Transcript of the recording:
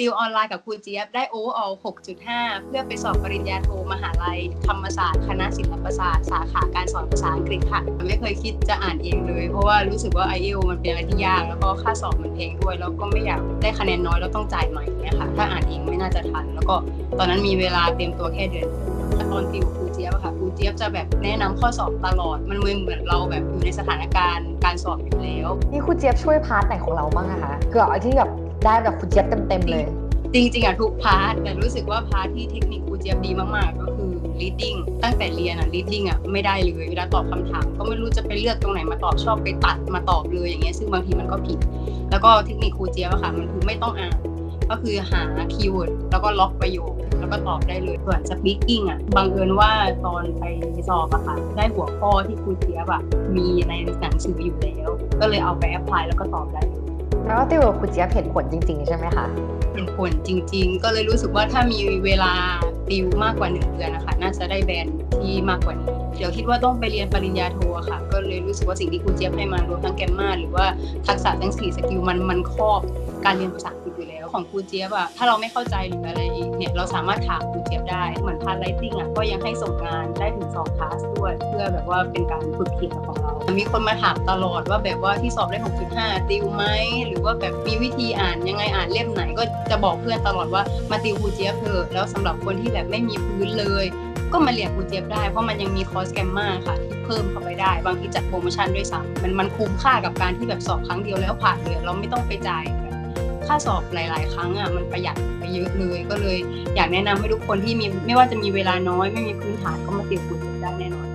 ติวออนไลน์กับครูเจี๊ยบได้โอเวอร์ออล6.5 เพื่อไปสอบปริญญาโทมหาลัย ธรรมศาสตร์ คณะศิลปศาสตร์ สาขาการสอนภาษาอังกฤษค่ะ ไม่เคยคิดจะอ่านเองเลย เพราะว่ารู้สึกว่า i อเอลมันเป็นอะไรที่ยาก แล้วก็ค่าสอบมันแพงด้วย แล้วก็ไม่อยากได้คะแนนน้อยแล้วต้องจ่ายใหม่เนี่ยค่ะ ถ้าอ่านเองไม่น่าจะทัน แล้วก็ตอนนั้นมีเวลาเตรียมตัวแค่เดือนตอนติวครูเจี๊ยบค่ะครูเจี๊ยบจะแบบแนะนำข้อสอบตลอด มันเหมือนเหมือนเราแบบอยู่ในสถานการณ์การสอบอยู่แล้วนี่ครูเจี๊ยบช่วยพาร์ทไหนของเราบ้างอะคะเกือบที่แบบ ได้แบบครูเจี๊ยบเต็มๆเลย จริงๆอะทุกพาร์ทแต่รู้สึกว่าพาร์ทที่เทคนิคครูเจี๊ยบดีมากๆ ก็คือ reading ตั้งแต่เรียนอะ reading อะไม่ได้เลยเวลาตอบคำถาม ก็ไม่รู้จะไปเลือกตรงไหนมาตอบชอบไปตัดมาตอบเลยอย่างเงี้ยซึ่งบางทีมันก็ผิด แล้วก็เทคนิคครูเจี๊ยบอะค่ะมันคือไม่ต้องอ่านก็คือหาคีย์เวิร์ดแล้วก็ล็อกประโยคแล้วก็ตอบได้เลยส่วน speaking อะบังเอิญว่าตอนไปสอบอะค่ะได้หัวข้อที่ครูเจี๊ยบอะมีในหนังสืออยู่แล้ว ก็เลยเอาไปแอพพลายแล้วก็ตอบได้ แล้วติวกับคุณเจี๊ยบเห็นผลจริง ๆ ใช่ไหมคะเห็นผลจริง ๆ ก็เลยรู้สึกว่าถ้ามีเวลาติวมากกว่าหนึ่งเดือนนะคะน่าจะได้แบรนด์ที่มากกว่านี้ เดี๋ยวคิดว่าต้องไปเรียนปริญญาโทค่ะ ก็เลยรู้สึกว่าสิ่งที่ครูเจี๊ยบให้มารวมทั้งแกมมาหรือว่าทักษะทั้งสี่สกิลมันมันครอบการเรียนภาษาอังกฤษอยู่แล้ว ของครูเจี๊ยบอะถ้าเราไม่เข้าใจหรืออะไรเนี่ยเราสามารถถามครูเจี๊ยบได้เหมือนพาร์ทไลติ้งอะก็ยังให้ส่งงานได้ถึงสองคลาสด้วย เพื่อแบบว่าเป็นการฝึกเขียนของเรา มีคนมาถามตลอดว่าแบบว่าที่สอบได้ 6.5 ติวไหมหรือว่าแบบมีวิธีอ่านยังไงอ่านเล่มไหน ก็จะบอกเพื่อนตลอดว่ามาติวครูเจี๊ยบเถอะแล้วสำหรับคนที่แบบไม่มีพื้นเลยก็มาเรียนครูเจี๊ยบได้เพราะมันยังมีคอร์สแกมมาค่ะที่เพิ่มเข้าไปได้ บางทีจัดโปรโมชั่นด้วยซ้ำมันมันคุ้มค่ากับการที่แบบสอบครั้งเดียวแล้วผ่านเลยเราไม่ต้องไปจ่ายแบ ค่าสอบหลาย ๆ ครั้งอะมันประหยัดไปเยอะเลย ก็เลยอยากแนะนำให้ทุกคนที่มีไม่ว่าจะมีเวลาน้อย ไม่มีพื้นฐานก็มาติวฝึกได้แน่นอน